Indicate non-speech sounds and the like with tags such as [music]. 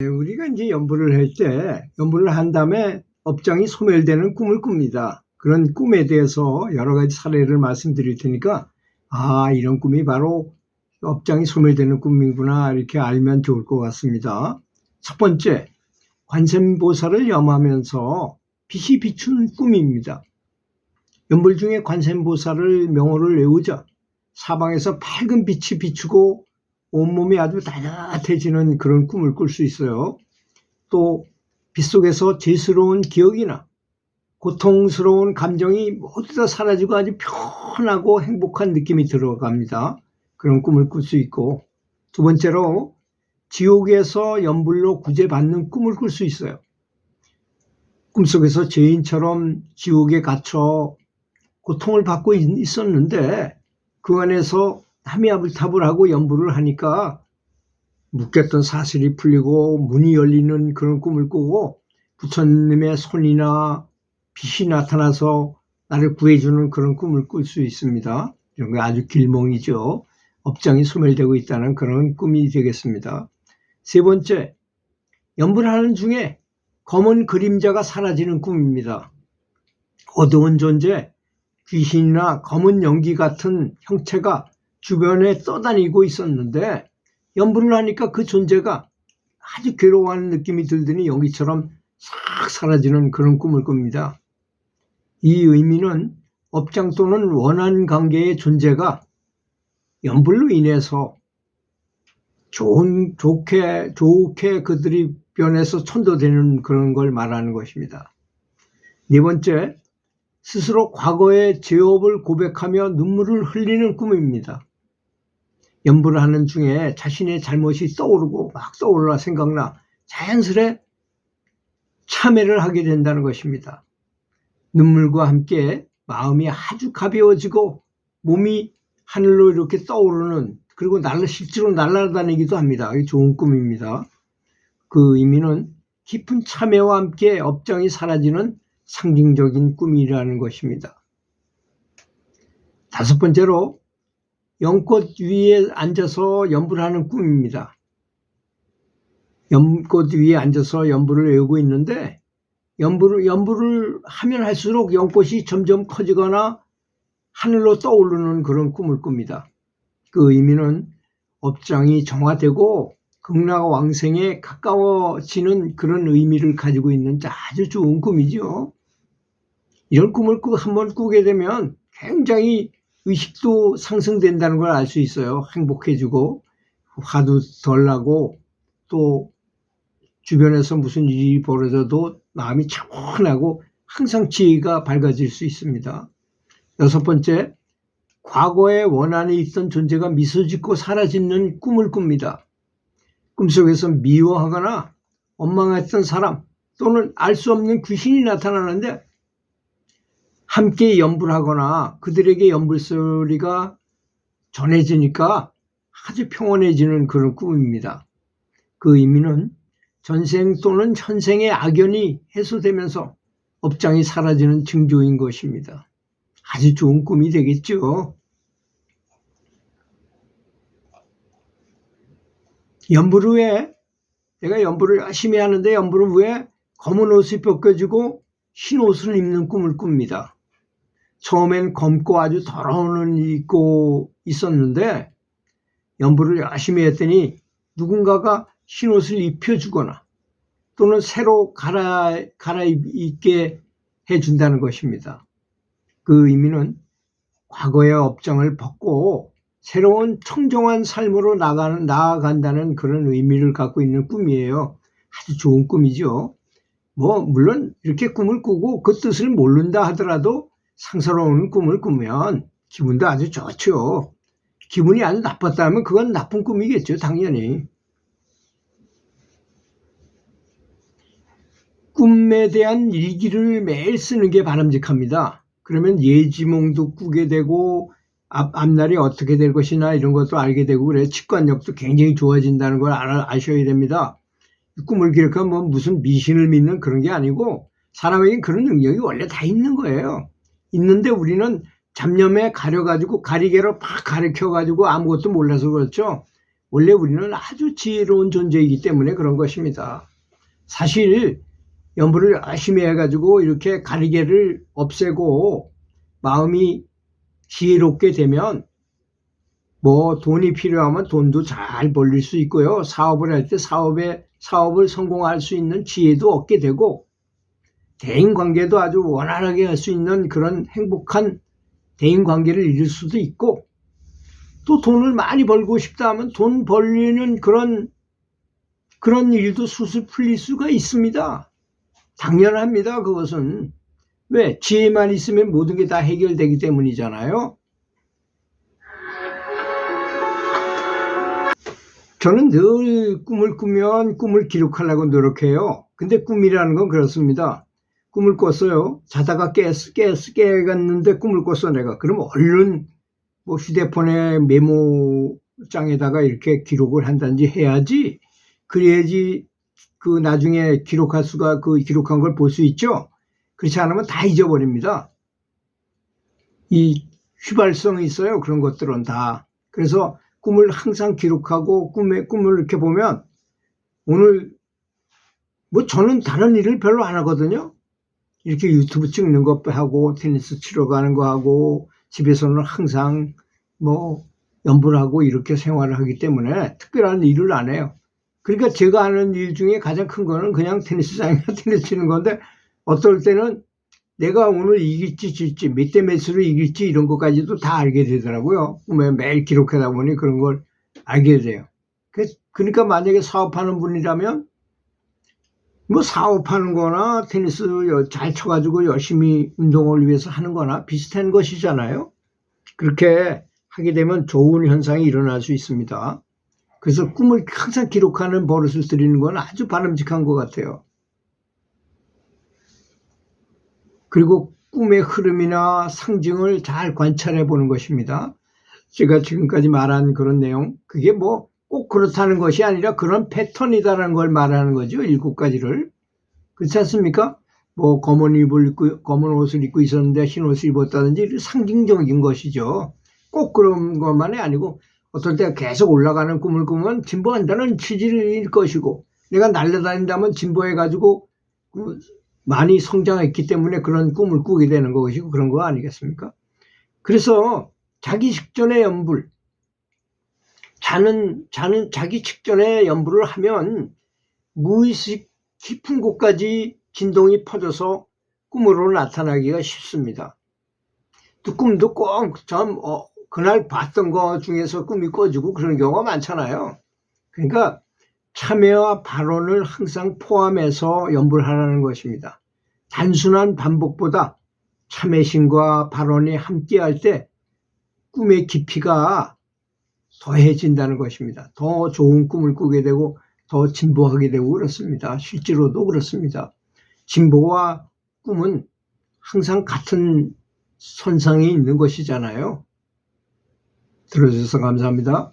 네, 우리가 이제 연부를 할 때, 연부를 한 다음에 업장이 소멸되는 꿈을 꿉니다. 그런 꿈에 대해서 여러 가지 사례를 말씀드릴 테니까, 아, 이런 꿈이 바로 업장이 소멸되는 꿈이구나, 이렇게 알면 좋을 것 같습니다. 첫 번째, 관세음보살을 염하면서 빛이 비춘 꿈입니다. 연불 중에 관세음보살을 명호를 외우자 사방에서 밝은 빛이 비추고 온몸이 아주 따뜻해지는 그런 꿈을 꿀 수 있어요. 또 빗속에서 죄스러운 기억이나 고통스러운 감정이 모두 다 사라지고 아주 편하고 행복한 느낌이 들어갑니다. 그런 꿈을 꿀 수 있고 두 번째로 지옥에서 연불로 구제받는 꿈을 꿀 수 있어요. 꿈속에서 죄인처럼 지옥에 갇혀 고통을 받고 있- 있었는데 그 안에서 함야불탑을 하고 연부를 하니까 묶였던 사슬이 풀리고 문이 열리는 그런 꿈을 꾸고 부처님의 손이나 빛이 나타나서 나를 구해주는 그런 꿈을 꿀 수 있습니다. 이런 게 아주 길몽이죠. 업장이 소멸되고 있다는 그런 꿈이 되겠습니다. 세 번째, 연불 하는 중에 검은 그림자가 사라지는 꿈입니다. 어두운 존재, 귀신이나 검은 연기 같은 형체가 주변에 떠다니고 있었는데 연불을 하니까 그 존재가 아주 괴로워하는 느낌이 들더니 연기처럼 싹 사라지는 그런 꿈을 꿉니다. 이 의미는 업장 또는 원한 관계의 존재가 연불로 인해서 좋은 좋게 좋게 그들이 변해서 천도되는 그런 걸 말하는 것입니다. 네 번째, 스스로 과거의 죄업을 고백하며 눈물을 흘리는 꿈입니다. 연부를 하는 중에 자신의 잘못이 떠오르고 막 떠올라 생각나 자연스레 참회를 하게 된다는 것입니다. 눈물과 함께 마음이 아주 가벼워지고 몸이 하늘로 이렇게 떠오르는 그리고 날라 실제로 날아다니기도 합니다. 좋은 꿈입니다. 그 의미는 깊은 참회와 함께 업장이 사라지는 상징적인 꿈이라는 것입니다. 다섯 번째로 연꽃 위에 앉아서 연불을 하는 꿈입니다. 연꽃 위에 앉아서 연불을 외우고 있는데 연불을, 연불을 하면 할수록 연꽃이 점점 커지거나 하늘로 떠오르는 그런 꿈을 꿉니다. 그 의미는 업장이 정화되고 극락 왕생에 가까워지는 그런 의미를 가지고 있는 아주 좋은 꿈이죠. 이런 꿈을 꾸- 한번 꾸게 되면 굉장히 의식도 상승된다는 걸 알 수 있어요. 행복해지고 화도 덜 나고 또 주변에서 무슨 일이 벌어져도 마음이 차분하고 항상 지혜가 밝아질 수 있습니다. 여섯 번째, 과거에 원한이 있던 존재가 미소 짓고 사라지는 꿈을 꿉니다. 꿈속에서 미워하거나 원망했던 사람 또는 알 수 없는 귀신이 나타나는데 함께 연불하거나 그들에게 연불 소리가 전해지니까 아주 평온해지는 그런 꿈입니다. 그 의미는 전생 또는 현생의 악연이 해소되면서 업장이 사라지는 징조인 것입니다. 아주 좋은 꿈이 되겠죠. 연불 후에 내가 연불을 열심히 하는데 연불 후에 검은 옷이 벗겨지고 흰 옷을 입는 꿈을 꿉니다. 처음엔 검고 아주 더러운 옷을 입고 있었는데 연불을 열심히 했더니 누군가가 흰 옷을 입혀주거나 또는 새로 갈아, 갈아입게 해준다는 것입니다. 그 의미는 과거의 업장을 벗고 새로운 청정한 삶으로 나가는, 나아간다는 그런 의미를 갖고 있는 꿈이에요. 아주 좋은 꿈이죠. 뭐, 물론 이렇게 꿈을 꾸고 그 뜻을 모른다 하더라도 상사로운 꿈을 꾸면 기분도 아주 좋죠. 기분이 아주 나빴다면 그건 나쁜 꿈이겠죠, 당연히. 꿈에 대한 일기를 매일 쓰는 게 바람직합니다. 그러면 예지몽도 꾸게 되고 앞, 앞날이 어떻게 될 것이나 이런 것도 알게 되고 그래 직관력도 굉장히 좋아진다는 걸 알아, 아셔야 됩니다. 꿈을 기록하면 뭐 무슨 미신을 믿는 그런 게 아니고 사람에겐 그런 능력이 원래 다 있는 거예요. 있는데 우리는 잡념에 가려가지고 가리개로 팍 가리켜가지고 아무것도 몰라서 그렇죠. 원래 우리는 아주 지혜로운 존재이기 때문에 그런 것입니다. 사실 연부를 열심히 해가지고 이렇게 가리개를 없애고 마음이 지혜롭게 되면 뭐 돈이 필요하면 돈도 잘 벌릴 수 있고요. 사업을 할 때 사업에 사업을 성공할 수 있는 지혜도 얻게 되고 대인 관계도 아주 원활하게 할 수 있는 그런 행복한 대인 관계를 이룰 수도 있고 또 돈을 많이 벌고 싶다 하면 돈 벌리는 그런 그런 일도 수술 풀릴 수가 있습니다. 당연합니다. 그것은 왜 지혜만 있으면 모든 게 다 해결되기 때문이잖아요. 저는 늘 꿈을 꾸면 꿈을 기록하려고 노력해요. 근데 꿈이라는 건 그렇습니다. 꿈을 꿨어요. 자다가 깨, 깨, 깨갔는데 꿈을 꿨어, 내가. 그럼 얼른 뭐 휴대폰에 메모장에다가 이렇게 기록을 한다든지 해야지. 그래야지 그 나중에 기록할 수가 그 기록한 걸 볼 수 있죠. 그렇지 않으면 다 잊어버립니다. 이 휘발성이 있어요. 그런 것들은 다. 그래서 꿈을 항상 기록하고 꿈의 꿈을 이렇게 보면 오늘 뭐 저는 다른 일을 별로 안 하거든요. 이렇게 유튜브 찍는 거 하고 테니스 치러 가는 거 하고 집에서는 항상 뭐 연구를 하고 이렇게 생활을 하기 때문에 특별한 일을 안 해요. 그러니까 제가 하는 일 중에 가장 큰 거는 그냥 테니스장에 [laughs] 테니스 치는 건데 어떨 때는 내가 오늘 이길지 질지 몇 대 몇으로 이길지 이런 것까지도 다 알게 되더라고요. 매일 기록하다 보니 그런 걸 알게 돼요. 그- 그러니까 만약에 사업하는 분이라면 뭐 사업하는 거나 테니스 여- 잘 쳐가지고 열심히 운동을 위해서 하는 거나 비슷한 것이잖아요. 그렇게 하게 되면 좋은 현상이 일어날 수 있습니다. 그래서 꿈을 항상 기록하는 버릇을 들이는 건 아주 바람직한 것 같아요. 그리고 꿈의 흐름이나 상징을 잘 관찰해 보는 것입니다. 제가 지금까지 말한 그런 내용, 그게 뭐 꼭 그렇다는 것이 아니라 그런 패턴이다라는 걸 말하는 거죠. 일곱 가지를. 그렇지 않습니까? 뭐 검은 입을 입고, 검은 옷을 입고 있었는데 흰 옷을 입었다든지 상징적인 것이죠. 꼭 그런 것만이 아니고 어떨 때 계속 올라가는 꿈을 꾸면 진보한다는 취지일 것이고 내가 날려다닌다면 진보해 가지고 그 많이 성장했기 때문에 그런 꿈을 꾸게 되는 것이고 그런 거 아니겠습니까? 그래서 자기 직전의 연불, 자는, 자는 자기 직전에 연불을 하면 무의식 깊은 곳까지 진동이 퍼져서 꿈으로 나타나기가 쉽습니다. 또 꿈도 꼭좀 어, 그날 봤던 거 중에서 꿈이 꿔지고 그런 경우가 많잖아요. 그러니까 참여와 발언을 항상 포함해서 연불 하라는 것입니다. 단순한 반복보다 참회심과 발언이 함께할 때 꿈의 깊이가 더해진다는 것입니다. 더 좋은 꿈을 꾸게 되고 더 진보하게 되고 그렇습니다. 실제로도 그렇습니다. 진보와 꿈은 항상 같은 선상에 있는 것이잖아요. 들어주셔서 감사합니다.